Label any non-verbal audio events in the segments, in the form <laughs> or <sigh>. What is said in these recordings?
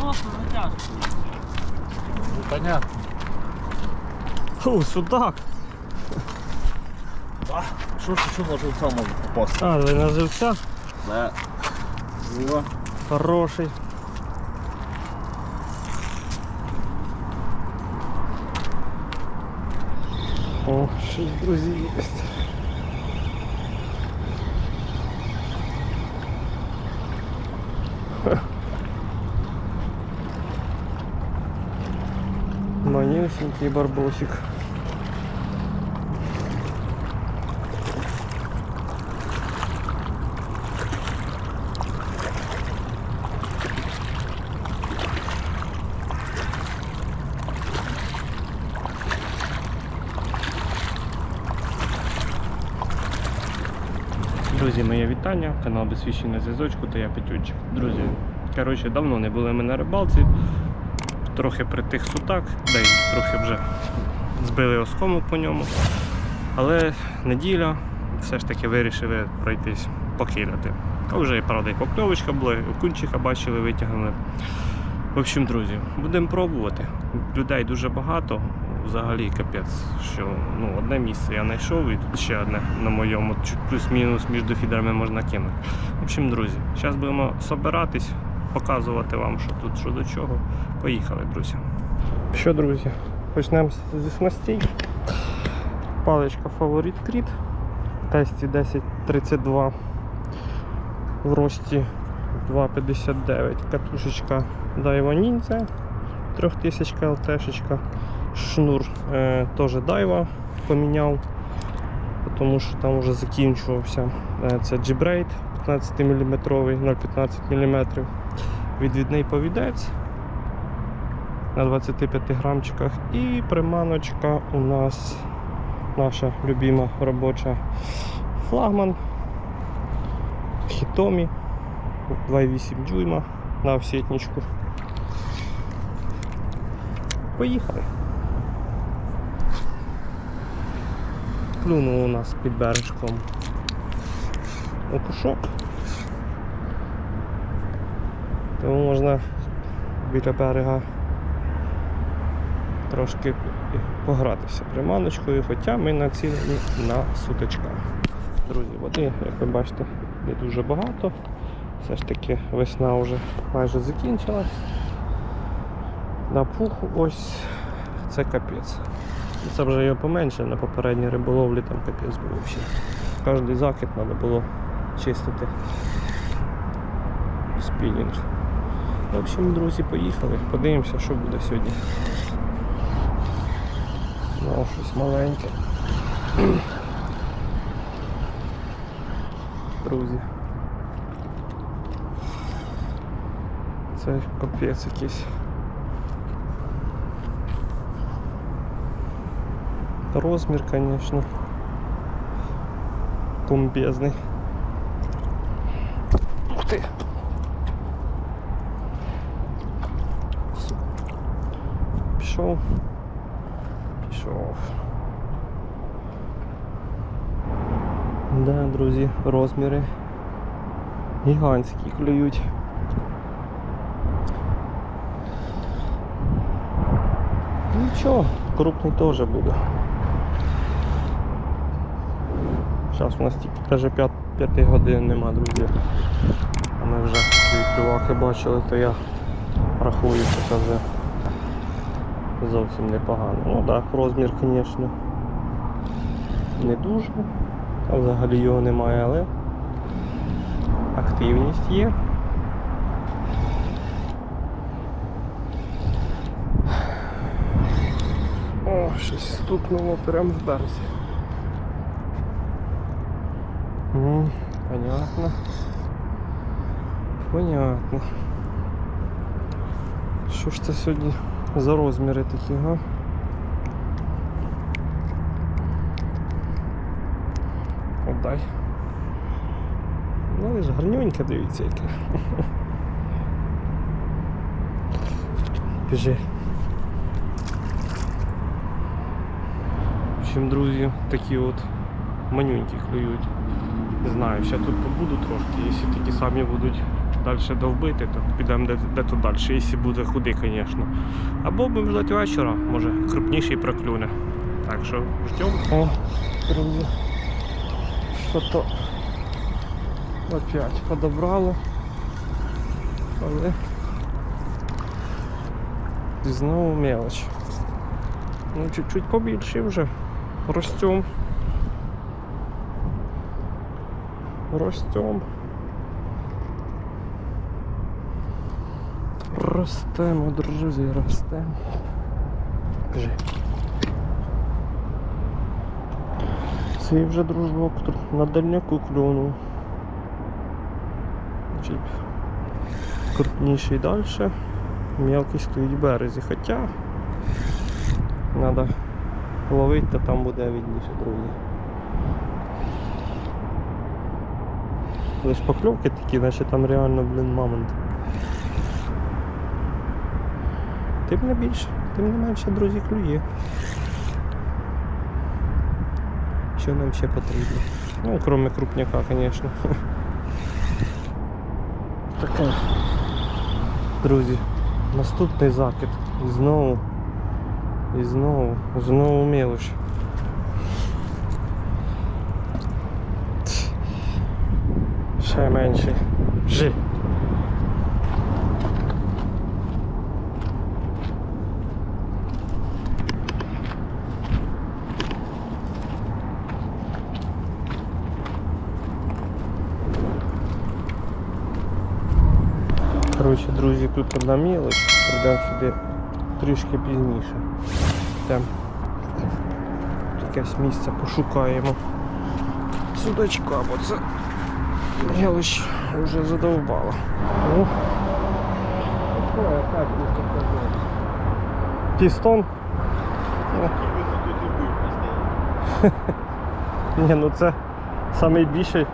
Просто затяжка. Понятно. О, судак. Що ж що може в цьому попасти? А, ви на живця? Да. О, Хороший. О, щось, друзі, є. Манюсенький барбосик. Друзі, моє вітання, канал на зв'язочку та я Петючик. Друзі, коротше, давно не були ми на рибалці, трохи притих сутак, да й трохи вже збили оскому по ньому. Але неділя все ж таки вирішили пройтись покидати. А вже, правда, і покльовочка була, і окунчика бачили, витягнули. В общем, друзі, будемо пробувати. Людей дуже багато, взагалі капець, що ну, одне місце я знайшов і тут ще одне на моєму, плюс-мінус між фідерами можна кинути. В общем, друзі, зараз будемо собиратись, показувати вам, що тут, що до чого. Поїхали, друзі. Що, друзі, почнемо зі снастей. Паличка Фаворит Кріт. Тесті 1032 в рості 2,59. Катушечка Daiwa Ninja 3000 ЛТшечка. Шнур е, теж Daiwa поміняв, тому що там вже закінчувався. Е, це G-Braid 15 мм, 0,15 мм. Відвідний повідець на 25 грамчиках. І приманочка у нас наша любима робоча флагман Хітомі 2,8 дюйма на всетничку. Поїхали. Клюнув у нас під бережком окушок. Тому можна біля берега трошки погратися приманочкою, хоча ми націлені на суточка. Друзі, води, як ви бачите, не дуже багато. Все ж таки весна вже майже закінчилась. На пуху ось це капець. Це вже його поменше, на попередній риболовлі там капець був взагалі. Кожний закид треба було чистити спінінг. В общем, друзі, поїхали. Подивимося, що буде сьогодні. Знову щось маленьке. Друзі. Це капець якийсь. Розмір, звісно. Бомбезний. Ух ти! Пішов. Пішов. Да, друзі, розміри гігантські клюють. Нічого, крупний теж буде. Зараз у нас тільки каже 5, 5 годин нема, друзі. Ми вже дві бачили, то я рахую, що це вже зовсім непогано. Ну так, розмір, звісно, не дуже. А взагалі його немає, але активність є. О, щось стукнуло прямо в березі. Понятно. Понятно. Що ж це сьогодні за розміри такі, га? Отдай. Ну, але ж гарнюнька, дивіться яке. <laughs> Біжи. В общем, друзі, такі от манюнькі клюють. Не знаю, ще тут побуду трошки, якщо такі самі будуть далі довбити, то підемо де, де то далі, якщо буде худий, звісно. Або будемо ждати вечора, може крупніший проклюне. Так що ждемо. О. Що то опять подобрало. Але і знову мелоч. Ну, чуть-чуть побільше вже. Ростем. Ростем. Ростемо, друзі, ростемо. Кажи. Цей вже дружок на дальняку клюнув. Значить, крупніший далі. Мелкий стоїть в березі. Хоча треба ловити, то там буде видніше, друзі. Лиш покльовки такі, наче там реально, блін, мамонт. Тим не більше, тим не менше, друзі, клює. Що нам ще потрібно? Ну, кроме крупняка, звісно. <laughs> Таке. Друзі, наступний закид. І знову. І знову, знову мелоч. Ще менше. Жи. Коротше, друзі, тут одна мілоч, прийдемо сюди трішки пізніше. Там якесь місце пошукаємо. Судачка, бо це мілоч вже задовбала. Ну, пістон. Ні, ну це найбільший.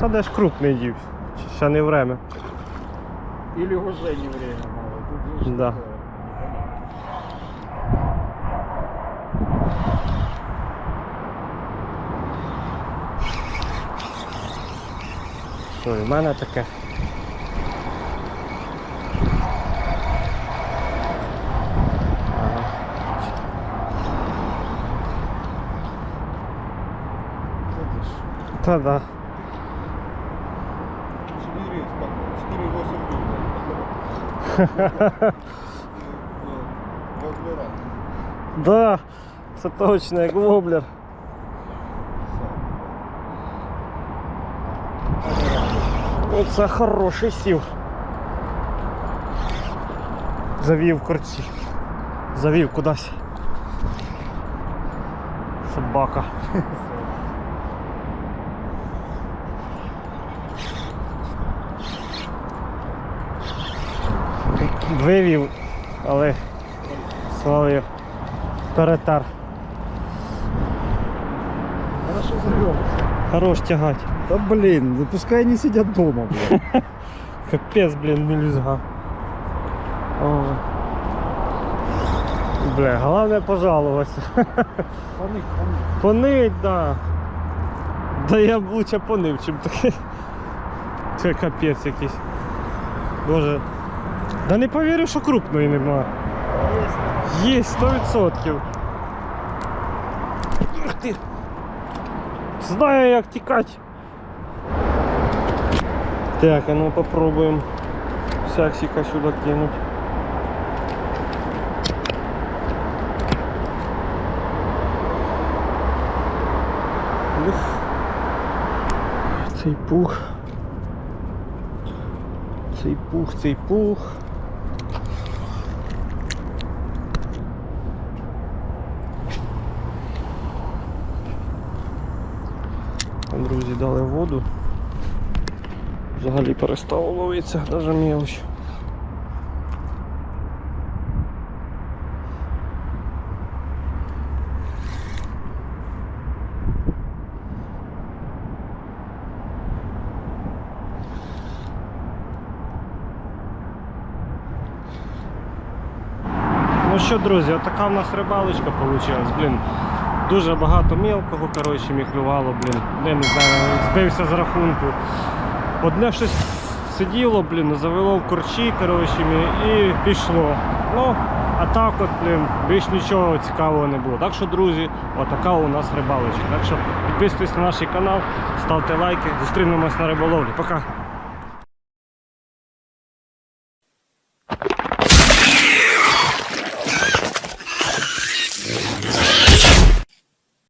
Та де ж крупний дів? Ще не время. Или уже не время мало. Тут же Да. Що, і в мене таке. Ага. Та да. Воблера. <laughs> Да, це точно, як воблер. Оце хороший сів. Завів корці. Завів кудись. Собака. <laughs> Вивів, але свалив. Перетар. Хорошо завел. Хорош тягать. Да блин, да пускай они сидят дома, блин. <laughs> Капець, блін, мелюзга. О. Бля, головне пожалуватися. <laughs> Паник, паник. Понить, да. Да я б лучше понив, чим таке. Це капець якийсь. Боже. Да не повірю, що крупної нема. Є 100%. Ух ти. Знаю, як тікати. Так, а ну попробуем саксика сюда кинуть. Ух. Цей пух. Цей пух, цей пух. Друзі, дали воду. Взагалі перестав ловитися, навіть мелочь. Ну що, друзі, отака в нас рибалочка вийшла. Блін, дуже багато мілкого, коротше, мені блін. Я не знаю, збився з рахунку. Одне щось сиділо, блін, завело в корчі, коротше, і пішло. Ну, а так от, блін, більш нічого цікавого не було. Так що, друзі, отака у нас рибалочка. Так що підписуйтесь на наш канал, ставте лайки, зустрінемось на риболовлі. Пока!